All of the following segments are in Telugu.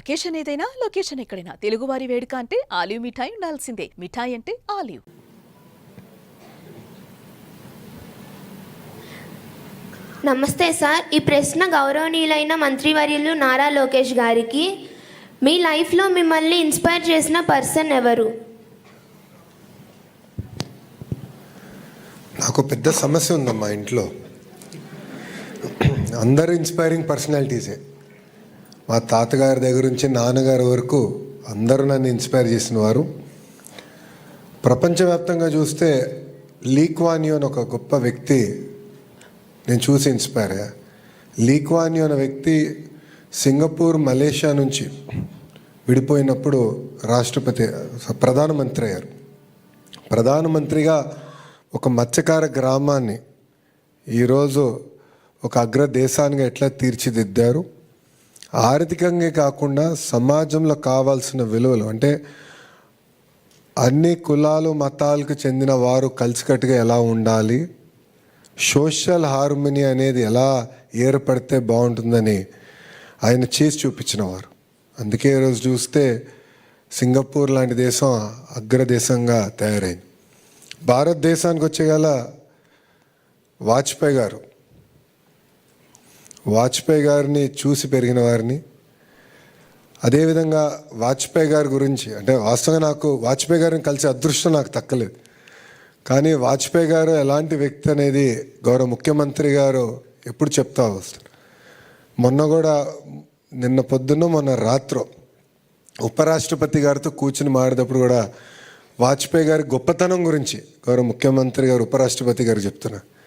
అకేషన్ ఏదైనా లొకేషన్ ఎక్కడైనా. తెలుగువారి వేడుక అంటే ఆలివ్ మిఠాయి ఉండాల్సిందే. మిఠాయి అంటే ఆలివ్. నమస్తే సార్. ఈ ప్రశ్న గౌరవనీయులైన మంత్రివర్యులు నారా లోకేష్ గారికి. మీ లైఫ్లో మిమ్మల్ని ఇన్స్పైర్ చేసిన పర్సన్ ఎవరు? నాకు పెద్ద సమస్య ఉందమ్మా ఇంట్లో. అందరూ ఇన్స్పైరింగ్ పర్సనాలిటీసే. మా తాతగారి దగ్గర నుంచి నాన్నగారి వరకు అందరూ నన్ను ఇన్స్పైర్ చేసిన వారు. ప్రపంచవ్యాప్తంగా చూస్తే లీక్వానియో అని ఒక గొప్ప వ్యక్తి నేను చూసి ఇన్స్పైర్ అయ్యా. లీక్వానియో అనే వ్యక్తి సింగపూర్ మలేషియా నుంచి విడిపోయినప్పుడు రాష్ట్రపతి ప్రధానమంత్రి అయ్యారు. ప్రధానమంత్రిగా ఒక మత్స్యకార గ్రామాన్ని ఈరోజు ఒక అగ్ర దేశానికి ఎట్లా తీర్చిదిద్దారు? ఆర్థికంగా కాకుండా సమాజంలో కావాల్సిన విలువలు అంటే అన్ని కులాలు మతాలకు చెందిన వారు కలిసికట్టుగా ఎలా ఉండాలి సోషల్ హార్మోనీ అనేది ఎలా ఏర్పడితే బాగుంటుందని ఆయన చేసి చూపించిన వారు. అందుకే ఈరోజు చూస్తే సింగపూర్ లాంటి దేశం అగ్రదేశంగా తయారైంది. భారతదేశానికి వచ్చేగల వాజ్పేయి గారు వాజ్పేయి గారిని చూసి పెరిగిన వారిని. అదేవిధంగా వాజ్పేయి గారి గురించి అంటే వాస్తవంగా నాకు వాజ్పేయి గారిని కలిసే అదృష్టం నాకు తక్కలేదు. కానీ వాజ్పేయి గారు ఎలాంటి వ్యక్తి అనేది గౌరవ ముఖ్యమంత్రి గారు ఎప్పుడు చెప్తా వస్తారు మొన్న కూడా నిన్న పొద్దున్న మొన్న రాత్రో ఉపరాష్ట్రపతి గారితో కూర్చుని మాడేటప్పుడు కూడా వాజ్పేయి గారి గొప్పతనం గురించి గౌరవ ముఖ్యమంత్రి గారు ఉపరాష్ట్రపతి గారు చెప్తున్నారు.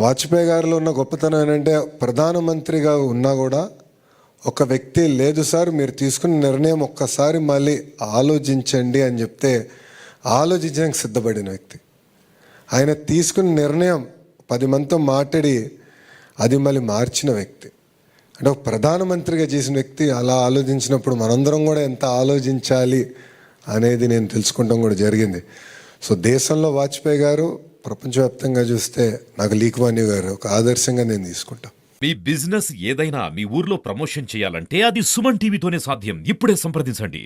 వాజ్పేయి గారిలో ఉన్న గొప్పతనం ఏంటంటే ప్రధానమంత్రిగా ఉన్నా కూడా ఒక వ్యక్తి లేదు సార్ మీరు తీసుకున్న నిర్ణయం ఒక్కసారి మళ్ళీ ఆలోచించండి అని చెప్తే ఆలోచించడానికి సిద్ధపడిన వ్యక్తి. ఆయన తీసుకున్న నిర్ణయం పది మందితో మాట్లాడి అది మళ్ళీ మార్చిన వ్యక్తి. అంటే ఒక ప్రధానమంత్రిగా చేసిన వ్యక్తి అలా ఆలోచించినప్పుడు మనందరం కూడా ఎంత ఆలోచించాలి అనేది నేను తెలుసుకుంటాం కూడా జరిగింది. సో దేశంలో వాజ్పేయి గారు ప్రపంచవ్యాప్తంగా చూస్తే నాకు లీక్వాణి గారు ఒక ఆదర్శంగా నేను తీసుకుంటాను మీ బిజినెస్ ఏదైనా మీ ఊర్లో ప్రమోషన్ చేయాలంటే అది సుమన్ టీవీతోనే సాధ్యం. ఇప్పుడే సంప్రదించండి.